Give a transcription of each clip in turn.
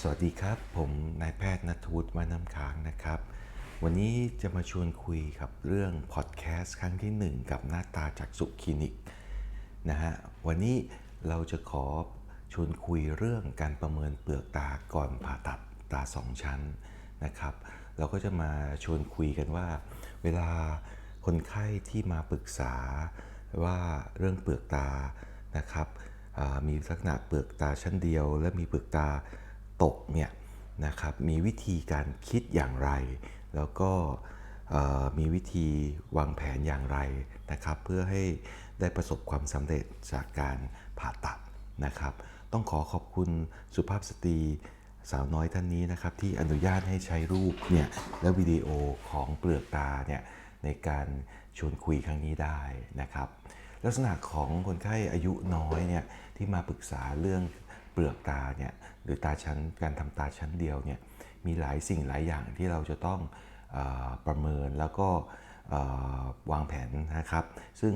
สวัสดีครับ ผมนายแพทย์นัทวุฒิวาน้ำค้างนะครับ วันนี้จะมาชวนคุยกับเรื่องพอดแคสต์ครั้งที่ 1 กับหน้าตาจากสุขคลินิกนะฮะวันนี้เราจะขอชวนคุยเรื่องการประเมินเปลือกตาก่อนผ่าตัดตาสองชั้นนะครับ เราก็จะมาชวนคุยกันว่า เวลาคนไข้ที่มาปรึกษาว่าเรื่องเปลือกตานะครับมีลักษณะเปลือกตาชั้นเดียว และมีเปลือกตา ตกเนี่ยนะครับมีวิธีการคิดอย่างไร แล้วก็มีวิธีวางแผนอย่างไรนะครับ เพื่อให้ได้ประสบความสำเร็จจากการผ่าตัดนะครับ ต้องขอขอบคุณสุภาพสตรีสาวน้อยท่านนี้นะครับ ที่อนุญาตให้ใช้รูปเนี่ยและวิดีโอของเปลือกตาเนี่ยในการชวนคุยครั้งนี้ได้นะครับ ลักษณะของคนไข้อายุน้อยเนี่ยที่มาปรึกษาเรื่อง เปลือกตาเนี่ยหรือตาชั้นการทำตาชั้นเดียวเนี่ยมีหลายสิ่งหลายอย่างที่เราจะต้องอประเมินแล้วก็วางแผนนะครับ ซึ่ง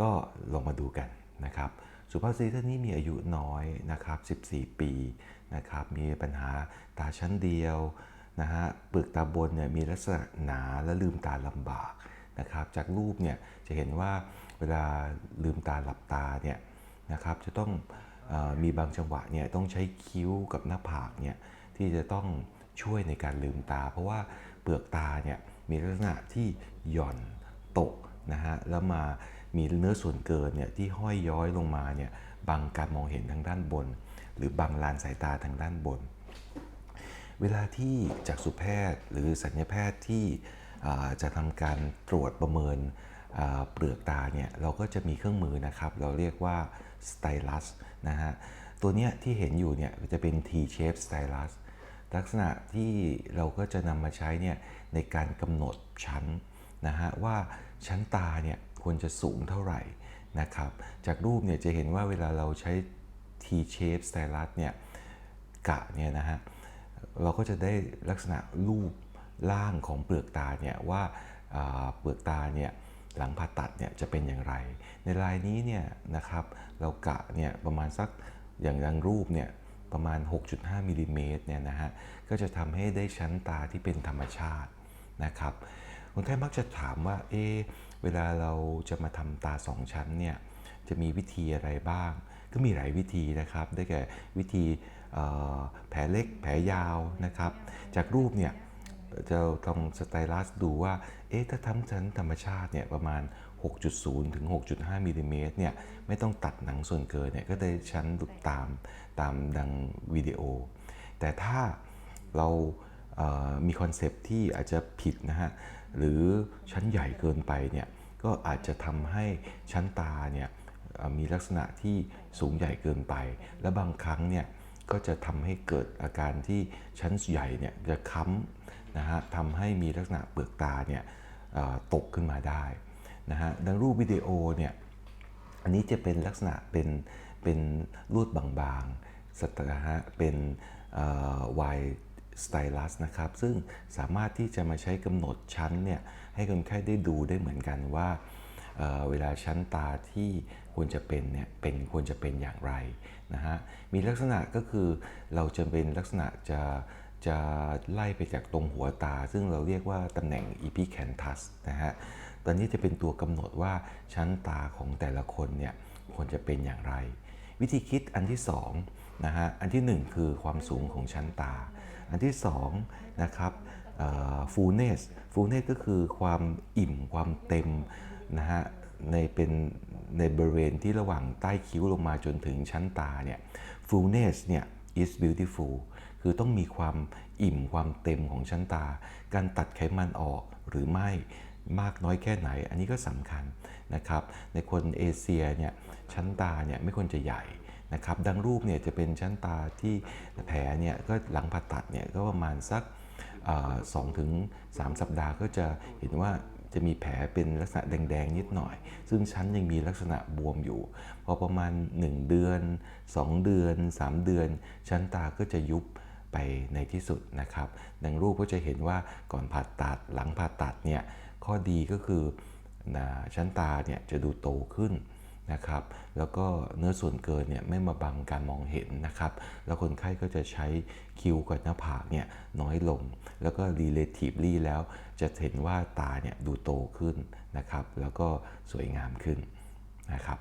ก็ลงมาดูกันนะครับสุภาพสตรีท่านนี้มีอายุน้อยนะครับ 14 ปีนะครับมีปัญหาตาชั้นเดียวนะฮะเปลือกตาบนเนี่ยมีลักษณะหนาและลืมตาลำบากนะครับจากรูปเนี่ยจะเห็นว่าเวลาลืมตาหลับตาเนี่ยนะครับจะต้อง มีบางจังหวะเนี่ยต้องใช้คิ้วกับหน้าผากเนี่ยที่จะต้องช่วยในการลืมตา เพราะว่าเปลือกตาเนี่ยมีลักษณะที่หย่อนตกนะฮะแล้วมามีเนื้อส่วนเกินเนี่ยที่ห้อยย้อยลงมาเนี่ยบังการมองเห็นทางด้านบน หรือบังลานสายตาทางด้านบน เวลาที่จักษุแพทย์หรือสัญญาแพทย์ที่จะทำการตรวจประเมินเปลือกตาเนี่ยเราก็จะมีเครื่องมือนะครับ เราเรียกว่าสไตลัส นะฮะ ตัวเนี้ยที่เห็นอยู่เนี่ยจะเป็น T-shape stylus ลักษณะที่เราก็จะนำมาใช้เนี่ยในการกำหนดชั้นนะฮะว่าชั้นตาเนี่ยควรจะสูงเท่าไหร่นะครับ จากรูปเนี่ยจะเห็นว่าเวลาเราใช้ T-shape stylus เนี่ยกะเนี่ยนะฮะเราก็จะได้ลักษณะรูปร่างของเปลือกตาเนี่ยว่าอ่าเปลือกตาเนี่ย หลังผ่าตัดเนี่ยจะเป็นอย่างไร ในลายนี้เนี่ยนะครับเรากะเนี่ยประมาณสักอย่างดังรูปเนี่ยประมาณ 6.5มิลลิเมตรเนี่ยนะฮะก็จะทำให้ได้ชั้นตาที่เป็นธรรมชาตินะครับคนไข้มักจะถามว่าเอเวลาเราจะมาทำตาสองชั้นเนี่ยจะมีวิธีอะไรบ้าง ก็มีหลายวิธีนะครับได้แก่วิธีแผลเล็กแผลยาวนะครับ จากรูปเนี่ย จะลองสไตลัสดูว่า เอ๊ะ ถ้าทำชั้นธรรมชาติเนี่ยประมาณ 6.0 ถึง 6.5มิลลิเมตรเนี่ย ไม่ต้องตัดหนังส่วนเกินเนี่ย ก็ได้ชั้นตามตามดังวิดีโอ แต่ถ้าเรามีคอนเซปต์ที่อาจจะผิดนะฮะ หรือชั้นใหญ่เกินไปเนี่ย ก็อาจจะทำให้ชั้นตาเนี่ยมีลักษณะที่สูงใหญ่เกินไป และบางครั้งเนี่ย ก็จะทำให้เกิดอาการที่ชั้นใหญ่เนี่ยจะค้ำนะฮะทำให้มีลักษณะเปลือกตาเนี่ยตกขึ้นมาได้นะฮะดังรูปวิดีโอเนี่ยอันนี้จะเป็นลักษณะเป็นเป็นลวดบางๆสตนะฮะเป็นวายสไตลัสนะครับ ซึ่งสามารถที่จะมาใช้กำหนดชั้นเนี่ยให้คนไข้ได้ดูได้เหมือนกันว่า เวลาชั้นตาที่ควรจะเป็นเนี่ยเป็นควรจะเป็นอย่างไรนะฮะมีลักษณะก็คือเราจะเป็นลักษณะจะจะไล่ไปจากตรงหัวตา ซึ่งเราเรียกว่าตำแหน่ง epicanthus นะฮะตอนนี้จะเป็นตัวกำหนดว่าชั้นตาของแต่ละคนเนี่ยควรจะเป็นอย่างไร วิธีคิดอันที่2นะฮะอันทีหนึ่1 คือความสูงของชั้นตา อันที่2นะครับฟูเนสฟูเนสก็คือความอิ่มความเต็ม นะฮะในเป็นในบริเวณที่ระหว่างใต้คิ้วลงมาจนถึงชั้นตาเนี่ย fullness เนี่ย is beautiful คือต้องมีความอิ่มความเต็มของชั้นตา การตัดไขมันออกหรือไม่มากน้อยแค่ไหน อันนี้ก็สำคัญนะครับ ในคนเอเชียเนี่ยชั้นตาเนี่ยไม่ควรจะใหญ่นะครับดังรูปเนี่ยจะเป็นชั้นตาที่แผลเนี่ยก็หลังผ่าตัดเนี่ยก็ประมาณสักสองถึงสามสัปดาห์ก็จะเห็นว่า จะมีแผลเป็นลักษณะแดงๆนิดหน่อย ซึ่งชั้นยังมีลักษณะบวมอยู่ พอประมาณ 1 เดือน 2 เดือน 3 เดือน ชั้นตาก็จะยุบไปในที่สุดนะครับดังรูปก็จะเห็นว่าก่อนผ่าตัดหลังผ่าตัดเนี่ยข้อดีก็คือนะชั้นตาเนี่ยจะดูโตขึ้น นะครับ แล้วก็เนื้อส่วนเกินเนี่ยไม่มาบังการมองเห็นนะครับ แล้วคนไข้ก็จะใช้คิ้วกับหน้าผากเนี่ยน้อยลง แล้วก็ relatively แล้วจะเห็นว่าตาเนี่ยดูโตขึ้นนะครับ แล้วก็สวยงามขึ้นนะครับ